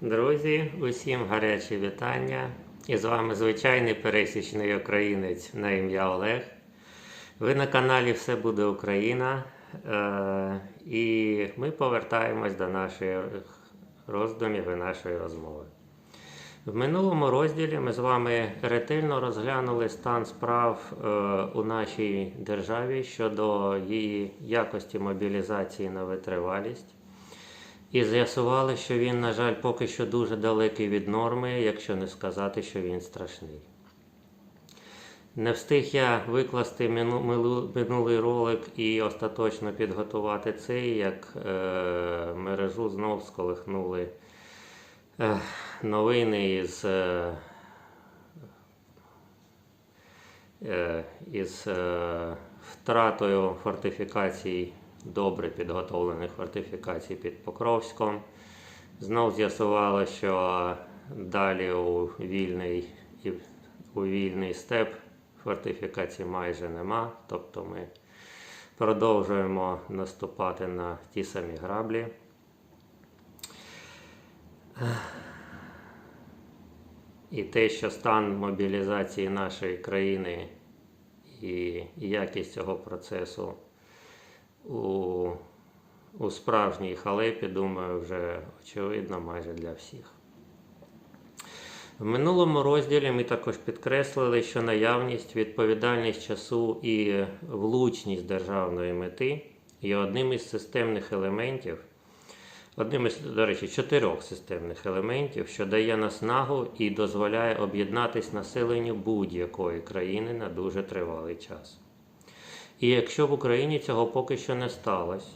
Друзі, усім гарячі вітання. І з вами звичайний пересічний українець на ім'я Олег. Ви на каналі Все буде Україна. Е, І ми повертаємось до наших роздумів і нашої розмови. В минулому розділі ми з вами ретельно розглянули стан справ е, у нашій державі щодо її якості мобілізації на витривалість. І з'ясували, що він, на жаль, поки що дуже далекий від норми, якщо не сказати, що він страшний. Не встиг я викласти минулий ролик і остаточно підготувати цей, як е, мережу знов сколихнули е, новини із, е, е, із е, втратою фортифікацій, добре підготовлених фортифікацій під Покровськом. Знов з'ясувало, що далі у вільний, у вільний степ фортифікацій майже нема. Тобто ми продовжуємо наступати на ті самі граблі. І те, що стан мобілізації нашої країни і якість цього процесу у, у справжній халепі, думаю, вже очевидно майже для всіх. В минулому розділі ми також підкреслили, що наявність, відповідальність часу і влучність державної мети є одним із системних елементів, одним із, до речі, чотирьох системних елементів, що дає наснагу і дозволяє об'єднатись населенню будь-якої країни на дуже тривалий час. І якщо в Україні цього поки що не сталося,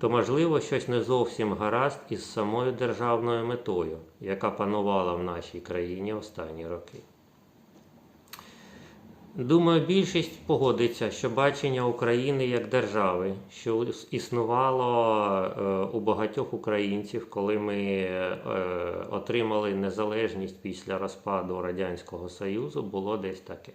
то можливо щось не зовсім гаразд із самою державною метою, яка панувала в нашій країні останні роки. Думаю, більшість погодиться, що бачення України як держави, що існувало е, у багатьох українців, коли ми е, отримали незалежність після розпаду Радянського Союзу, було десь таке.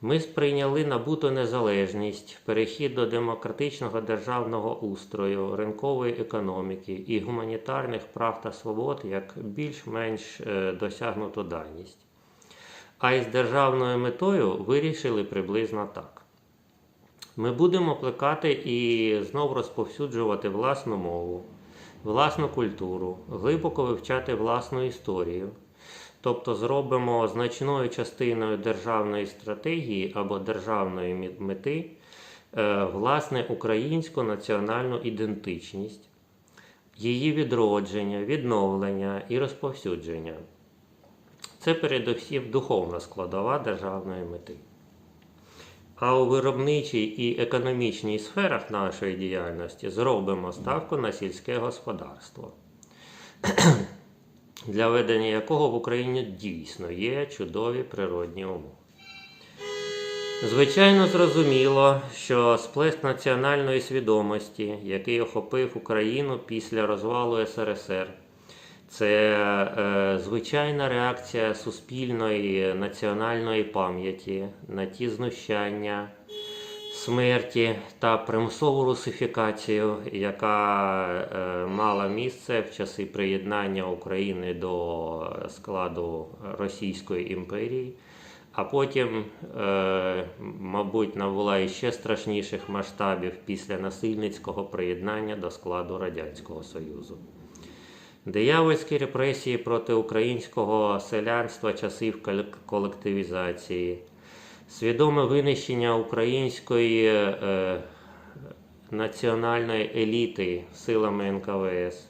Ми сприйняли набуту незалежність, перехід до демократичного державного устрою, ринкової економіки і гуманітарних прав та свобод як більш-менш е, досягнуту даність. А із державною метою вирішили приблизно так. Ми будемо плекати і знов розповсюджувати власну мову, власну культуру, глибоко вивчати власну історію. Тобто зробимо значною частиною державної стратегії або державної мети е, власне українську національну ідентичність, її відродження, відновлення і розповсюдження. Це передусім духовна складова державної мети. А у виробничій і економічній сферах нашої діяльності зробимо ставку на сільське господарство для ведення якого в Україні дійсно є чудові природні умови. Звичайно, зрозуміло, що сплеск національної свідомості, який охопив Україну після розвалу СРСР, це е, звичайна реакція суспільної національної пам'яті на ті знущання, смерті та примусову русифікацію, яка е, мала місце в часи приєднання України до складу Російської імперії, а потім, е, мабуть, набула іще страшніших масштабів після насильницького приєднання до складу Радянського Союзу. Диявольські репресії проти українського селянства часів колективізації, свідоме винищення української е, національної еліти силами НКВС,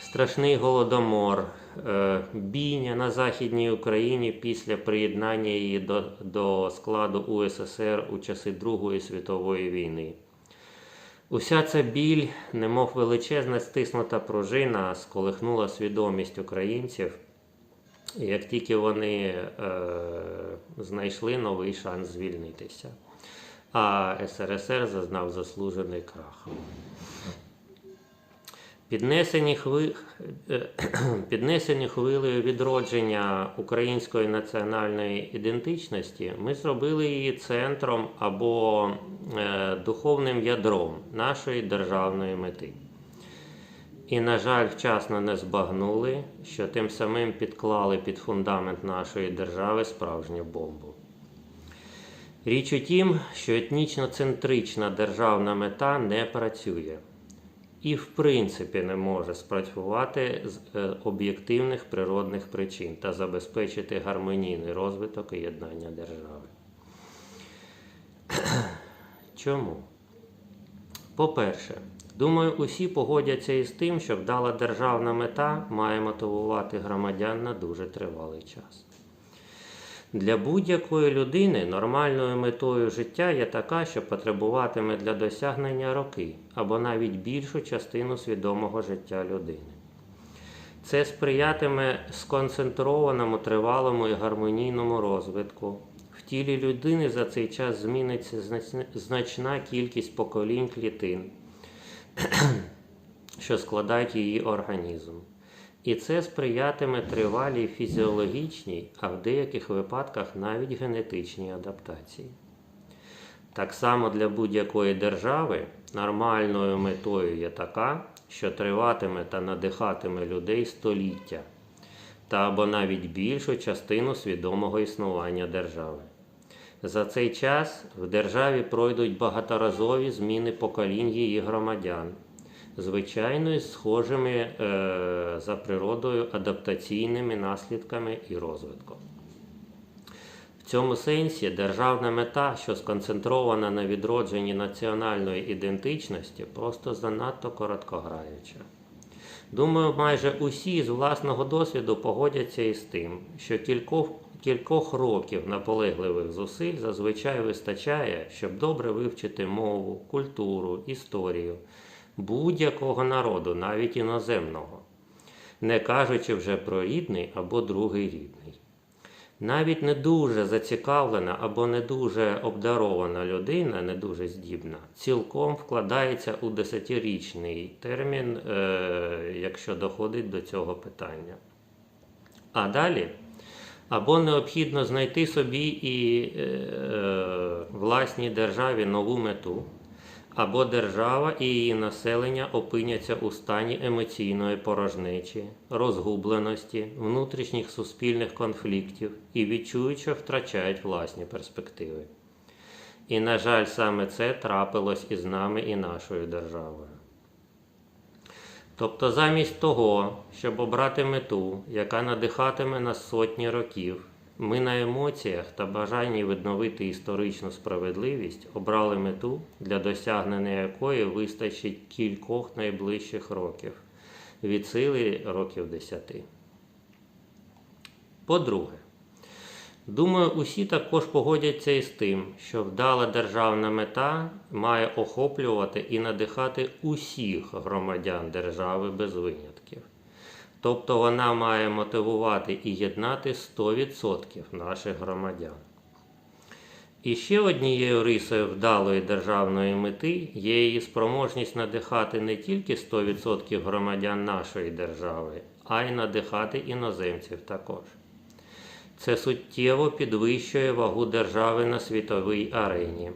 страшний голодомор, е, бійня на Західній Україні після приєднання її до, до складу УССР у часи Другої світової війни. Уся ця біль, немов величезна стиснута пружина, сколихнула свідомість українців, як тільки вони е, знайшли новий шанс звільнитися. А СРСР зазнав заслужений крах. Піднесені, хви... е, Піднесені хвилею відродження української національної ідентичності, ми зробили її центром або е, духовним ядром нашої державної мети. І, на жаль, вчасно не збагнули, що тим самим підклали під фундамент нашої держави справжню бомбу. Річ у тім, що етнічно-центрична державна мета не працює і, в принципі, не може спрацювати з е, об'єктивних природних причин та забезпечити гармонійний розвиток і єднання держави. Чому? По-перше, думаю, усі погодяться із тим, що вдала державна мета має мотивувати громадян на дуже тривалий час. Для будь-якої людини нормальною метою життя є така, що потребуватиме для досягнення роки або навіть більшу частину свідомого життя людини. Це сприятиме сконцентрованому, тривалому і гармонійному розвитку. В тілі людини за цей час зміниться значна- кількість поколінь клітин, що складають її організм. І це сприятиме тривалій фізіологічній, а в деяких випадках навіть генетичній адаптації. Так само для будь-якої держави нормальною метою є така, що триватиме та надихатиме людей століття та або навіть більшу частину свідомого існування держави. За цей час в державі пройдуть багаторазові зміни поколінь її громадян, звичайно, із схожими е, за природою адаптаційними наслідками і розвитком. В цьому сенсі державна мета, що сконцентрована на відродженні національної ідентичності, просто занадто короткограюча. Думаю, майже усі з власного досвіду погодяться із тим, що кількох, кількох років наполегливих зусиль зазвичай вистачає, щоб добре вивчити мову, культуру, історію будь-якого народу, навіть іноземного, не кажучи вже про рідний або другий рідний. Навіть не дуже зацікавлена або не дуже обдарована людина, не дуже здібна, цілком вкладається у десятирічний термін, е, якщо доходить до цього питання. А далі або необхідно знайти собі і е, е, власній державі нову мету, або держава і її населення опиняться у стані емоційної порожнечі, розгубленості, внутрішніх суспільних конфліктів і відчують, що втрачають власні перспективи. І, на жаль, саме це трапилось із нами і нашою державою. Тобто, замість того, щоб обрати мету, яка надихатиме нас сотні років, ми на емоціях та бажанні відновити історичну справедливість обрали мету, для досягнення якої вистачить кількох найближчих років, від сили років десяти. По-друге, думаю, усі також погодяться із тим, що вдала державна мета має охоплювати і надихати усіх громадян держави без винятків. Тобто вона має мотивувати і єднати 100% наших громадян. І ще однією рисою вдалої державної мети є її спроможність надихати не тільки 100% громадян нашої держави, а й надихати іноземців також. Це суттєво підвищує вагу держави на світовій арені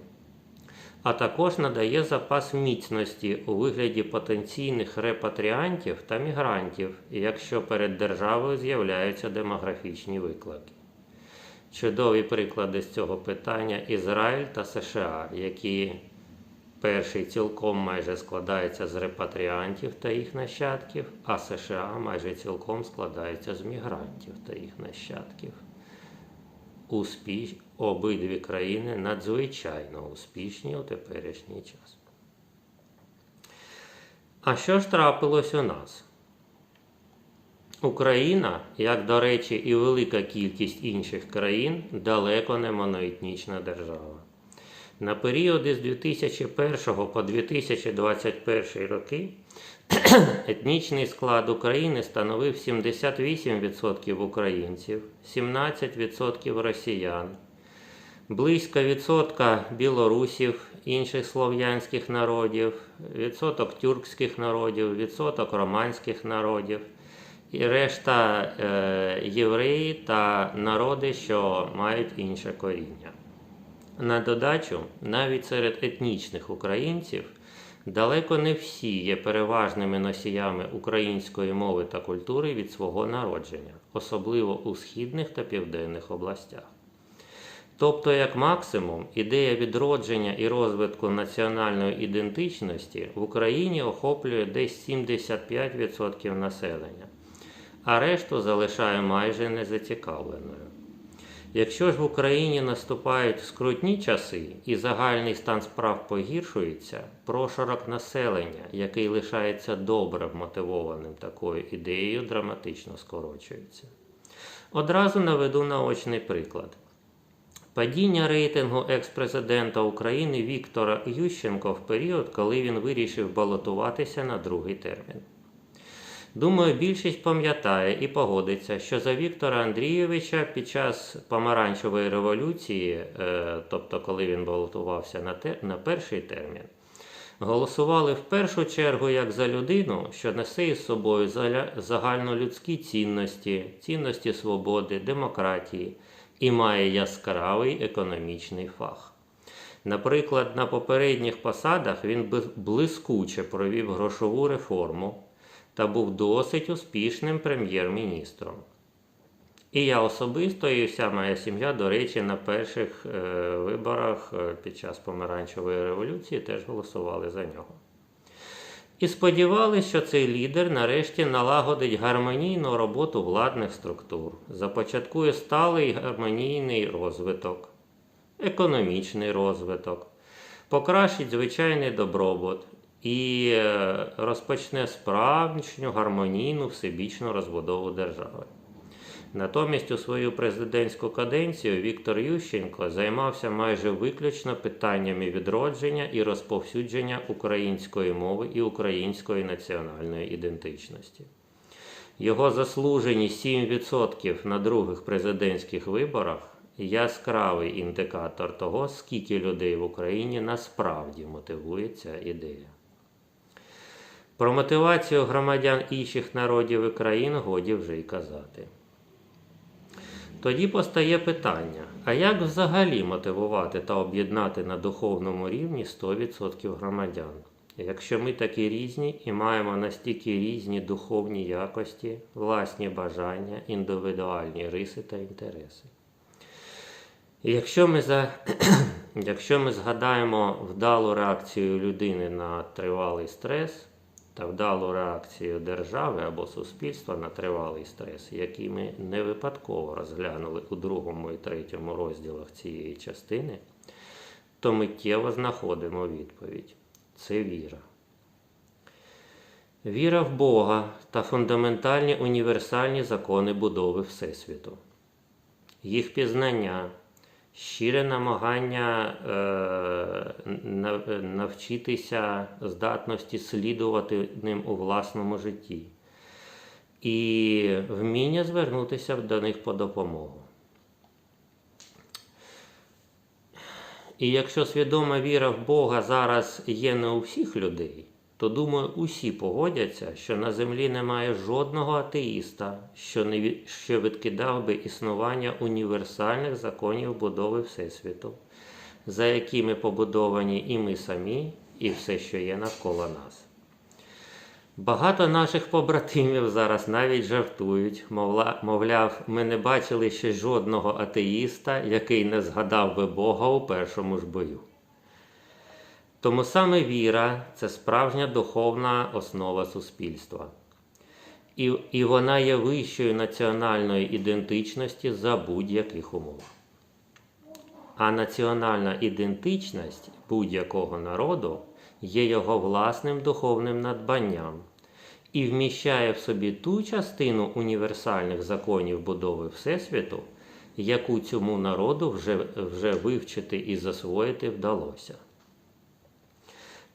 а також надає запас міцності у вигляді потенційних репатріантів та мігрантів, якщо перед державою з'являються демографічні виклики. Чудові приклади з цього питання Ізраїль та США, які перший цілком майже складається з репатріантів та їх нащадків, а США майже цілком складається з мігрантів та їх нащадків успіш... обидві країни надзвичайно успішні у теперішній час. А що ж трапилось у нас? Україна, як до речі, і велика кількість інших країн, далеко не моноетнічна держава. На періоди з 2001 по 2021 роки етнічний склад України становив 78% українців, 17% росіян, близько відсотка білорусів, інших слов'янських народів, відсоток тюркських народів, відсоток романських народів і решта е, євреї та народи, що мають інше коріння. На додачу, навіть серед етнічних українців Далеко не всі є переважними носіями української мови та культури від свого народження, особливо у східних та південних областях. Тобто, як максимум, ідея відродження і розвитку національної ідентичності в Україні охоплює десь 75% населення, а решту залишає майже незацікавленою. Якщо ж в Україні наступають скрутні часи і загальний стан справ погіршується, прошарок населення, який лишається добре вмотивованим такою ідеєю, драматично скорочується. Одразу наведу наочний приклад. Падіння рейтингу екс-президента України Віктора Ющенко в період, коли він вирішив балотуватися на другий термін. Думаю, більшість пам'ятає і погодиться, що за Віктора Андрійовича під час помаранчевої революції, е, тобто коли він балотувався на, те, на перший термін, голосували в першу чергу як за людину, що несе із собою загальнолюдські цінності, цінності свободи, демократії і має яскравий економічний фах. Наприклад, на попередніх посадах він блискуче провів грошову реформу та був досить успішним прем'єр-міністром. І я особисто, і вся моя сім'я, до речі, на перших е, виборах е, під час помаранчевої революції теж голосували за нього. І сподівалися, що цей лідер нарешті налагодить гармонійну роботу владних структур, започаткує сталий гармонійний розвиток, економічний розвиток, покращить звичайний добробут і е, розпочне справжню гармонійну всебічну розбудову держави. Натомість у свою президентську каденцію Віктор Ющенко займався майже виключно питаннями відродження і розповсюдження української мови і української національної ідентичності. Його заслужені 7% на других президентських виборах яскравий індикатор того, скільки людей в Україні насправді мотивує ця ідея. Про мотивацію громадян інших народів і країн годі вже й казати. Тоді постає питання: а як взагалі мотивувати та об'єднати на духовному рівні 100% громадян, якщо ми такі різні і маємо настільки різні духовні якості, власні бажання, індивідуальні риси та інтереси? Якщо ми, за... якщо ми згадаємо вдалу реакцію людини на тривалий стрес та вдалу реакцію держави або суспільства на тривалий стрес, який ми не випадково розглянули у другому і третьому розділах цієї частини, то миттєво знаходимо відповідь. Це віра. Віра в Бога та фундаментальні універсальні закони будови Всесвіту. Їх пізнання, щире намагання е, навчитися здатності слідувати ним у власному житті і вміння звернутися до них по допомогу. І якщо свідома віра в Бога зараз є не у всіх людей, то думаю, усі погодяться, що на землі немає жодного атеїста, що не що відкидав би існування універсальних законів будови Всесвіту, за якими побудовані і ми самі, і все, що є навколо нас. Багато наших побратимів зараз навіть жартують, мовляв, ми не бачили ще жодного атеїста, який не згадав би Бога у першому ж бою. Тому саме віра це справжня духовна основа суспільства. І, і вона є вищою національної ідентичності за будь-яких умов. А національна ідентичність будь-якого народу є його власним духовним надбанням і вміщає в собі ту частину універсальних законів будови Всесвіту, яку цьому народу вже, вже вивчити і засвоїти вдалося.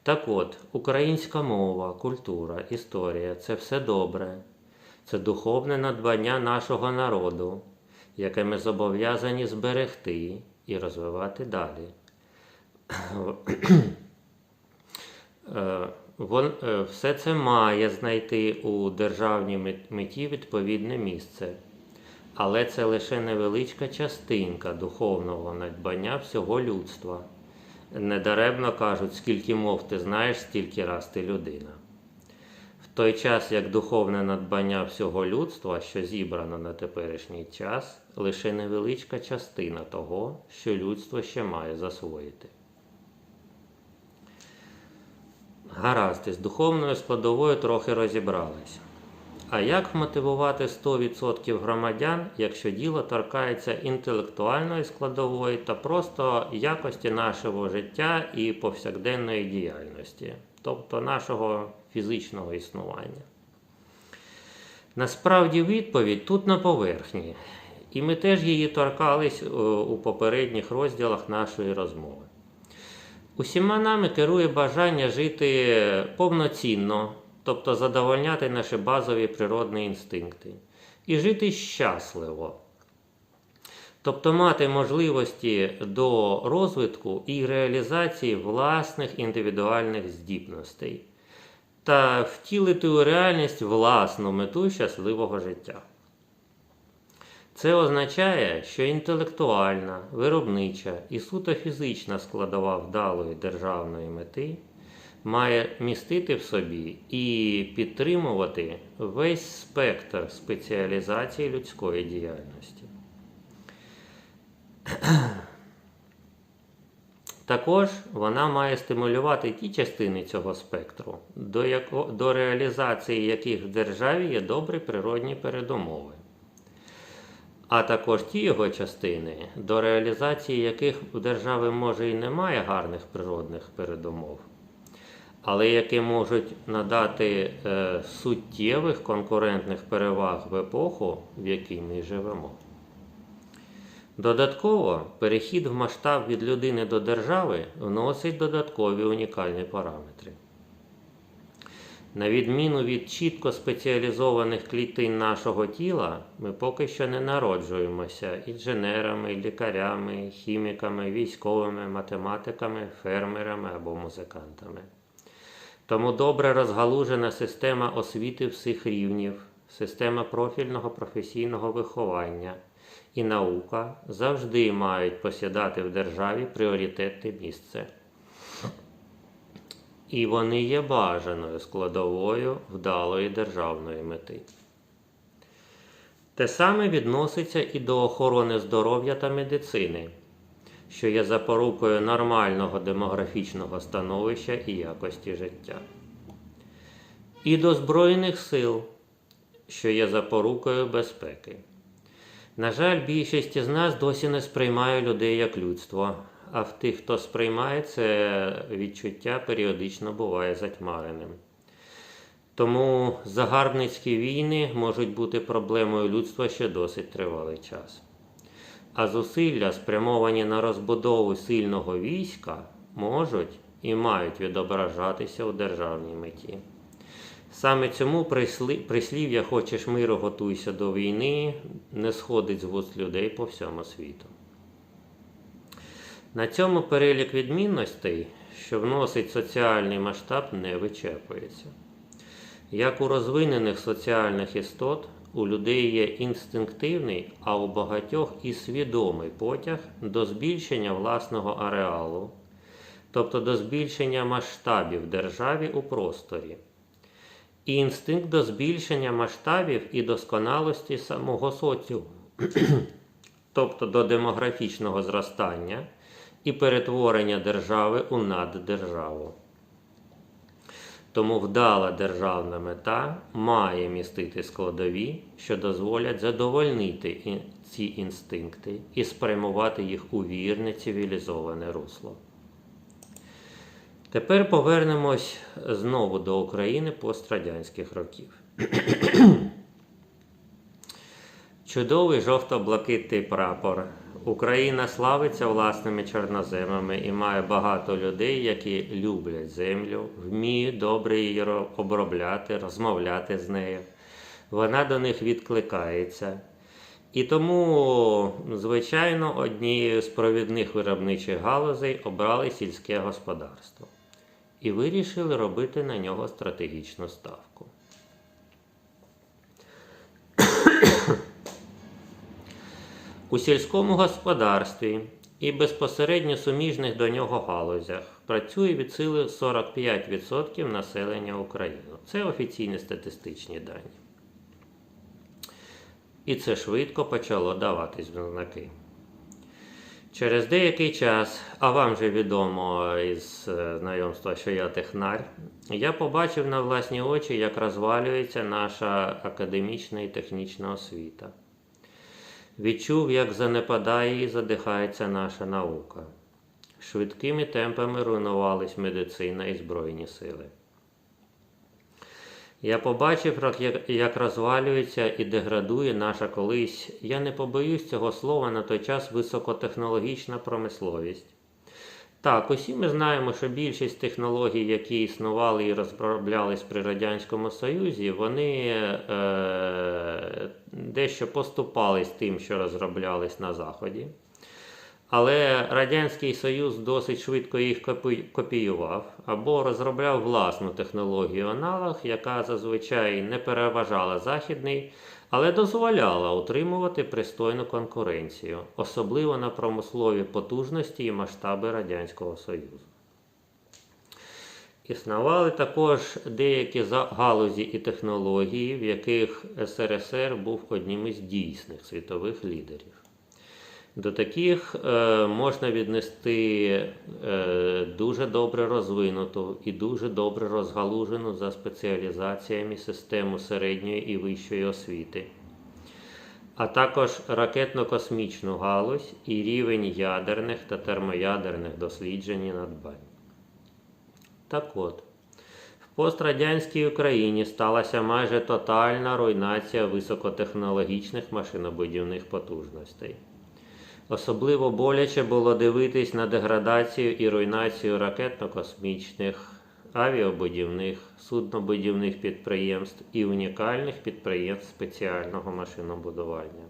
Так от, українська мова, культура, історія це все добре. Це духовне надбання нашого народу, яке ми зобов'язані зберегти і розвивати далі. Е, е, Все це має знайти у державній меті відповідне місце. Але це лише невеличка частинка духовного надбання всього людства, Недаремно кажуть, скільки мов ти знаєш, стільки раз ти людина. В той час, як духовне надбання всього людства, що зібрано на теперішній час, лише невеличка частина того, що людство ще має засвоїти. Гаразд, із духовною складовою трохи розібрались. А як мотивувати 100% громадян, якщо діло торкається інтелектуальної складової та просто якості нашого життя і повсякденної діяльності, тобто нашого фізичного існування? Насправді відповідь тут на поверхні, і ми теж її торкались е, у попередніх розділах нашої розмови. Усіма нами керує бажання жити повноцінно, тобто задовольняти наші базові природні інстинкти, і жити щасливо, тобто мати можливості до розвитку і реалізації власних індивідуальних здібностей. Та втілити у реальність власну мету щасливого життя. Це означає, що інтелектуальна, виробнича і суто фізична складова вдалої державної мети має містити в собі і підтримувати весь спектр спеціалізації людської діяльності. Також вона має стимулювати ті частини цього спектру, до, яко, до реалізації яких в державі є добрі природні передумови а також ті його частини, до реалізації яких у держави може і немає гарних природних передумов, але які можуть надати е, суттєвих конкурентних переваг в епоху, в якій ми живемо. Додатково, перехід в масштаб від людини до держави вносить додаткові унікальні параметри. На відміну від чітко спеціалізованих клітин нашого тіла, ми поки що не народжуємося інженерами, лікарями, хіміками, військовими, математиками, фермерами або музикантами. Тому добре розгалужена система освіти всіх рівнів, система профільного професійного виховання і наука завжди мають посідати в державі пріоритетне місце і вони є бажаною складовою вдалої державної мети. Те саме відноситься і до охорони здоров'я та медицини, що є запорукою нормального демографічного становища і якості життя, і до Збройних сил, що є запорукою безпеки. На жаль, більшість із нас досі не сприймає людей як людство, а в тих, хто сприймає це відчуття, періодично буває затьмареним. Тому загарбницькі війни можуть бути проблемою людства ще досить тривалий час. А зусилля, спрямовані на розбудову сильного війська, можуть і мають відображатися у державній меті. Саме цьому прислів'я Хочеш миру, готуйся до війни не сходить з вуст людей по всьому світу. На цьому перелік відмінностей, що вносить соціальний масштаб, не вичерпується. Як у розвинених соціальних істот, у людей є інстинктивний, а у багатьох і свідомий потяг до збільшення власного ареалу, тобто до збільшення масштабів державі у просторі, і інстинкт до збільшення масштабів і досконалості самого соціуму, тобто до демографічного зростання і перетворення держави у наддержаву. Тому вдала державна мета має містити складові, що дозволять задовольнити ці інстинкти і спрямувати їх у вірне цивілізоване русло. Тепер повернемось знову до України пострадянських років. Чудовий жовто-блакитний прапор Україна славиться власними чорноземами і має багато людей, які люблять землю, вміють добре її обробляти, розмовляти з нею. Вона до них відкликається. І тому, звичайно, однією з провідних виробничих галузей обрали сільське господарство і вирішили робити на нього стратегічну ставку. У сільському господарстві і безпосередньо суміжних до нього галузях. Працює від сили 45% населення України. Це офіційні статистичні дані. І це швидко почало даватись знаки. Через деякий час, а вам же відомо із е, знайомства, що я технар, я побачив на власні очі, як розвалюється наша академічна і технічна освіта. Відчув, як занепадає і задихається наша наука. Швидкими темпами руйнувались медицина і Збройні сили. Я побачив, як, розвалюється і деградує наша колись, я не побоюсь цього слова на той час високотехнологічна промисловість. Так, усі ми знаємо, що більшість технологій, які існували і розроблялись при Радянському Союзі, вони е, дещо поступались тим, що розроблялись на Заході. Але Радянський Союз досить швидко їх копіював або розробляв власну технологію аналог, яка зазвичай не переважала західний, але дозволяла утримувати пристойну конкуренцію, особливо на промислові потужності і масштаби Радянського Союзу. Існували також деякі галузі і технології, в яких СРСР був одним із дійсних світових лідерів. До таких е, можна віднести е, дуже добре розвинуту і дуже добре розгалужену за спеціалізаціями систему середньої і вищої освіти, а також ракетно-космічну галузь і рівень ядерних та термоядерних досліджень і надбань. Так от, в пострадянській Україні сталася майже тотальна руйнація високотехнологічних машинобудівних потужностей. Особливо боляче було дивитись на деградацію і руйнацію ракетно-космічних, авіабудівних, суднобудівних підприємств і унікальних підприємств спеціального машинобудування.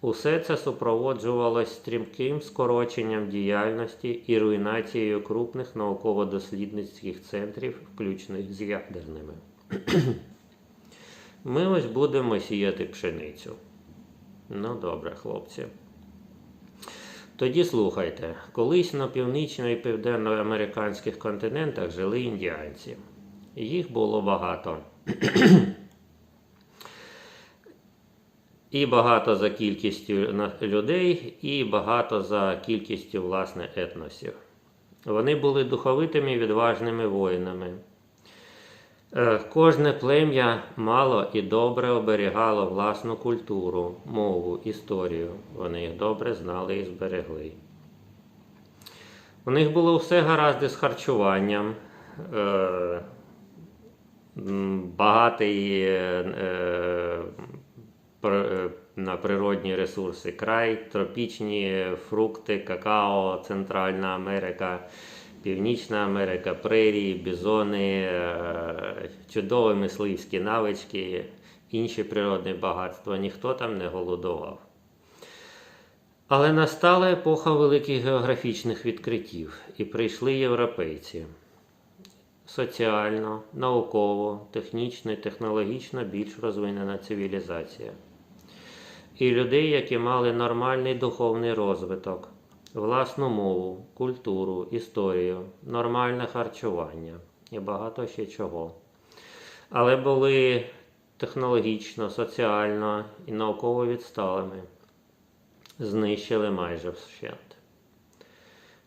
Усе це супроводжувалось стрімким скороченням діяльності і руйнацією крупних науково-дослідницьких центрів, включних з ядерними. Ми ось будемо сіяти пшеницю. Ну, добре, хлопці. Тоді слухайте, колись на північно- і південноамериканських континентах жили індіанці. Їх було багато. І багато за кількістю людей, і багато за кількістю власне етносів. Вони були духовитими відважними воїнами. Е, Кожне плем'я мало і добре оберігало власну культуру, мову, історію. Вони їх добре знали і зберегли. У них було все гаразд із харчуванням, е, багатий е, на природні ресурси край, тропічні фрукти, какао, Центральна Америка. Північна Америка, прерії, бізони, е, чудові мисливські навички, інші природні багатства. Ніхто там не голодував. Але настала епоха великих географічних відкриттів, і прийшли європейці. Соціально, науково, технічно технологічно більш розвинена цивілізація. І людей, які мали нормальний духовний розвиток, власну мову, культуру, історію, нормальне харчування і багато ще чого. Але були технологічно, соціально і науково відсталими, знищили майже вщент.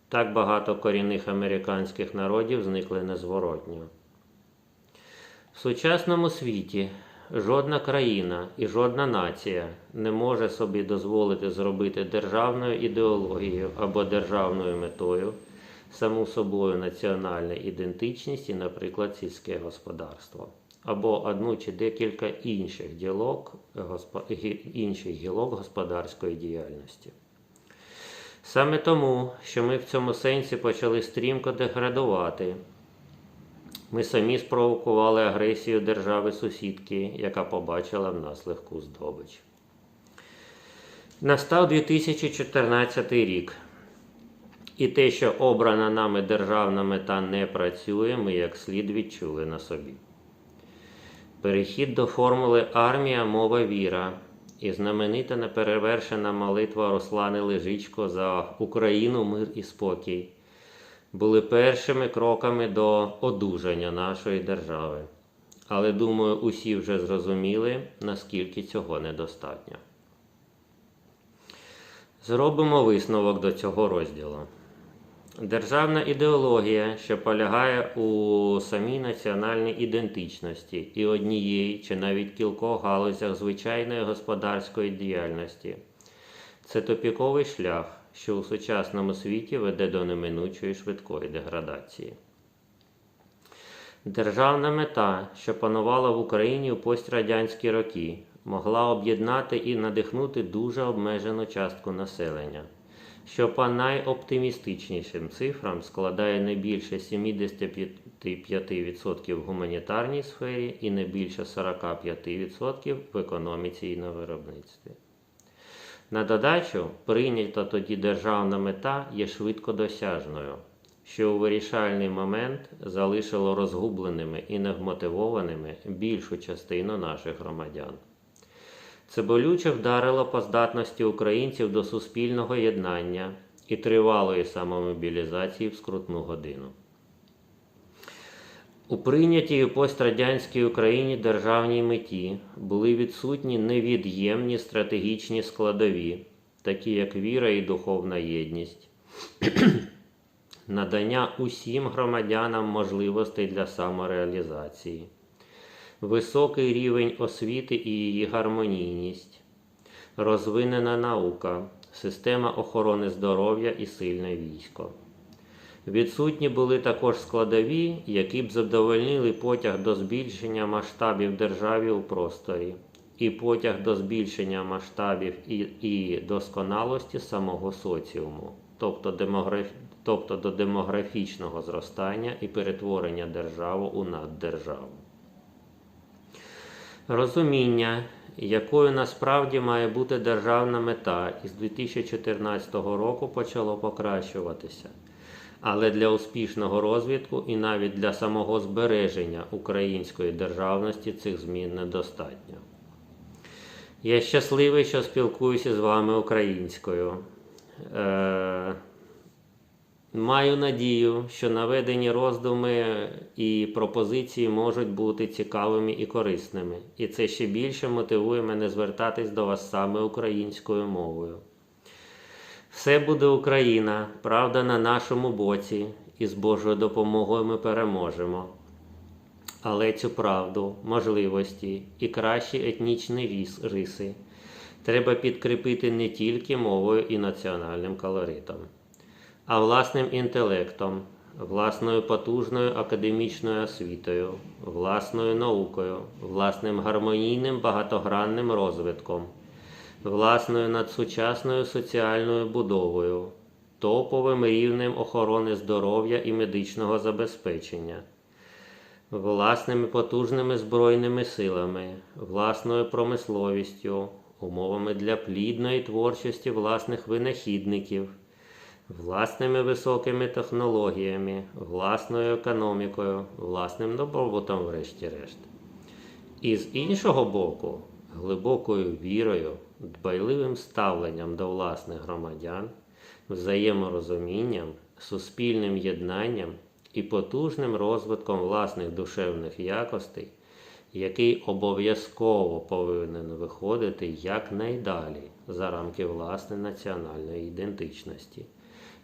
Так багато корінних американських народів зникли незворотньо. В сучасному світі жодна країна і жодна нація не може собі дозволити зробити державною ідеологією або державною метою саму собою національну ідентичність і, наприклад, сільське господарство, або одну чи декілька інших ділок, гі- інших гілок господарської діяльності. Саме тому, що ми в цьому сенсі почали стрімко деградувати, ми самі спровокували агресію держави-сусідки, яка побачила в нас легку здобич. Настав 2014 рік. І те, що обрана нами державна мета не працює, ми як слід відчули на собі. Перехід до формули армія, мова, віра і знаменита неперевершена молитва Руслани Лежичко за Україну, мир і спокій були першими кроками до одужання нашої держави. Але думаю, усі вже зрозуміли, наскільки цього недостатньо. Зробимо висновок до цього розділу. Державна ідеологія, що полягає у самій національній ідентичності і однієї чи навіть кількох галузях звичайної господарської діяльності, це тупіковий шлях, що у сучасному світі веде до неминучої швидкої деградації. Державна мета, що панувала в Україні у пострадянські роки, могла об'єднати і надихнути дуже обмежену частку населення, що по найоптимістичнішим цифрам складає не більше 75% в гуманітарній сфері і не більше 45% в економіці і на виробництві. На додачу, прийнята тоді державна мета є швидко досяжною, що у вирішальний момент залишило розгубленими і невмотивованими більшу частину наших громадян. Це болюче вдарило по здатності українців до суспільного єднання і тривалої самомобілізації в скрутну годину. У прийнятій у пострадянській Україні державній меті були відсутні невід'ємні стратегічні складові, такі як віра і духовна єдність, надання усім громадянам можливостей для самореалізації, високий рівень освіти і її гармонійність, розвинена наука, система охорони здоров'я і сильне військо. Відсутні були також складові, які б задовольнили потяг до збільшення масштабів держави у просторі, і потяг до збільшення масштабів і, і досконалості самого соціуму, тобто, демограф... тобто до демографічного зростання і перетворення держави у наддержаву. Розуміння, якою насправді має бути державна мета, із 2014 року почало покращуватися. Але для успішного розвитку і навіть для самого збереження української державності цих змін недостатньо. Я щасливий, що спілкуюся з вами українською. Е, Маю надію, що наведені роздуми і пропозиції можуть бути цікавими і корисними, і це ще більше мотивує мене звертатись до вас саме українською мовою. Все буде Україна, правда на нашому боці, і з Божою допомогою ми переможемо. Але цю правду, можливості і кращі етнічні риси треба підкріпити не тільки мовою і національним колоритом, а власним інтелектом, власною потужною академічною освітою, власною наукою, власним гармонійним багатогранним розвитком власною надсучасною соціальною будовою, топовим рівнем охорони здоров'я і медичного забезпечення, власними потужними збройними силами, власною промисловістю, умовами для плідної творчості власних винахідників, власними високими технологіями, власною економікою, власним добробутом, врешті-решт. І з іншого боку, глибокою вірою, дбайливим ставленням до власних громадян, взаєморозумінням, суспільним єднанням і потужним розвитком власних душевних якостей, який обов'язково повинен виходити якнайдалі за рамки власної національної ідентичності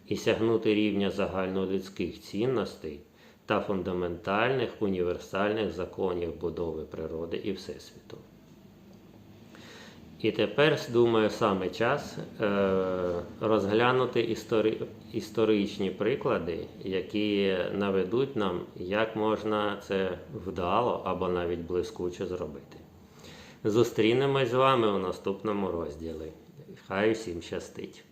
і сягнути рівня загальнолюдських цінностей та фундаментальних універсальних законів будови природи і Всесвіту. І тепер, думаю, саме час е, розглянути істори... історичні приклади, які наведуть нам, як можна це вдало або навіть блискуче зробити. Зустрінемось з вами у наступному розділі. Хай усім щастить!